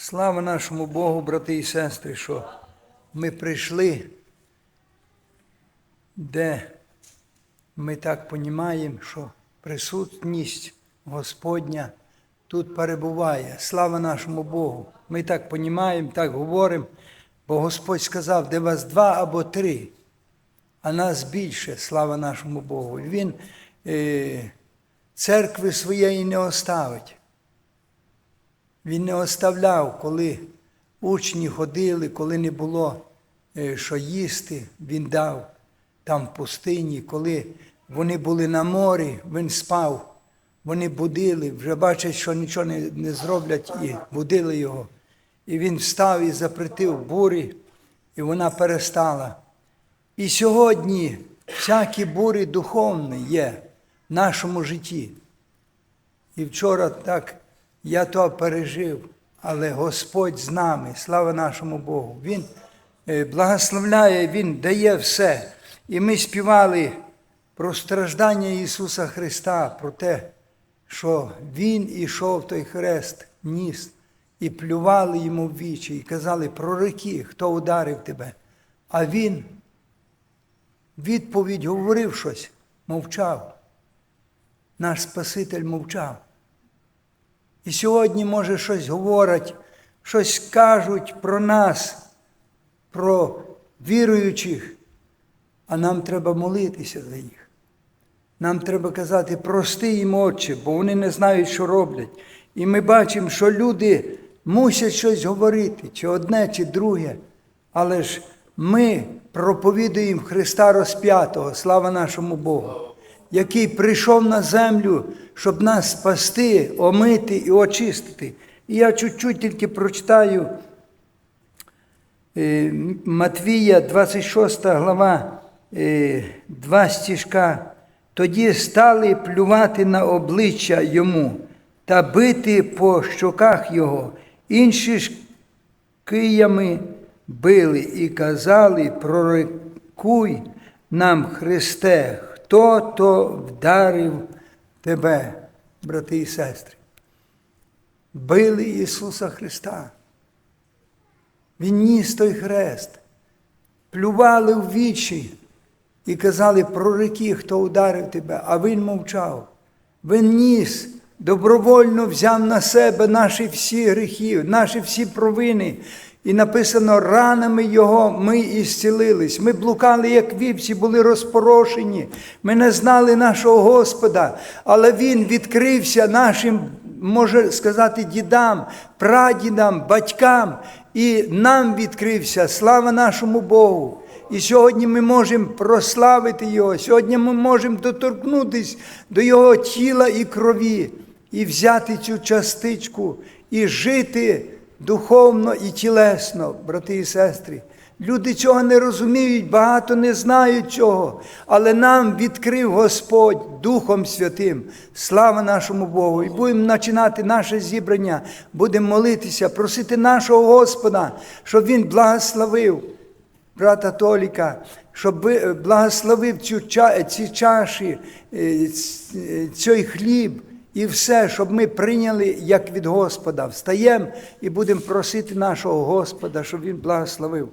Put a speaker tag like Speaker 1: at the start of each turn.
Speaker 1: Слава нашому Богу, брати і сестри, що ми прийшли, де ми так понімаємо, що присутність Господня тут перебуває. Слава нашому Богу. Ми так понімаємо, так говоримо, бо Господь сказав, де вас два або три, а нас більше, слава нашому Богу. Він е, церкви своєї не оставить. Він не оставляв, коли учні ходили, коли не було е, що їсти, він дав там в пустині, коли вони були на морі, він спав, вони будили, вже бачать, що нічого не, не зроблять, і будили його. І він встав і запретив бурі, і вона перестала. І сьогодні всякі бурі духовні є в нашому житті. І вчора так я то пережив, але Господь з нами, слава нашому Богу. Він е, благословляє, Він дає все. І ми співали про страждання Ісуса Христа, про те, що Він ішов той хрест, ніс, і плювали йому в вічі, і казали, пророки, хто ударив тебе. А Він відповідь говорив щось, мовчав. Наш Спаситель мовчав. І сьогодні, може, щось говорять, щось кажуть про нас, про віруючих, а нам треба молитися за їх. Нам треба казати, прости їм, Отче, бо вони не знають, що роблять. І ми бачимо, що люди мусять щось говорити, чи одне, чи друге. Але ж ми проповідуємо Христа розп'ятого, слава нашому Богу, який прийшов на землю, щоб нас спасти, омити і очистити. І я чуть-чуть тільки прочитаю е, Матвія, 26 глава, е, два стіжка. Тоді стали плювати на обличчя йому та бити по щоках його. Інші ж киями били і казали, пророкуй нам, Христе, хто то вдарив тебе, брати і сестри. Били Ісуса Христа. Він ніс той хрест, плювали в вічі і казали, пророки, хто ударив тебе, а він мовчав. Він ніс, добровольно взяв на себе наші всі гріхи, наші всі провини. І написано, ранами Його ми і зцілились. Ми блукали, як вівці, були розпорошені. Ми не знали нашого Господа, але Він відкрився нашим, може сказати, дідам, прадідам, батькам, і нам відкрився. Слава нашому Богу! І сьогодні ми можемо прославити Його, сьогодні ми можемо доторкнутися до Його тіла і крові, і взяти цю частичку, і жити духовно і тілесно, брати і сестри. Люди цього не розуміють, багато не знають цього, але нам відкрив Господь Духом Святим. Слава нашому Богу! І будемо починати наше зібрання, будемо молитися, просити нашого Господа, щоб Він благословив брата Толіка, щоб ви- благословив цю, ці чаші, е, е, цей хліб і все, щоб ми прийняли як від Господа. Встаємо і будемо просити нашого Господа, щоб Він благословив.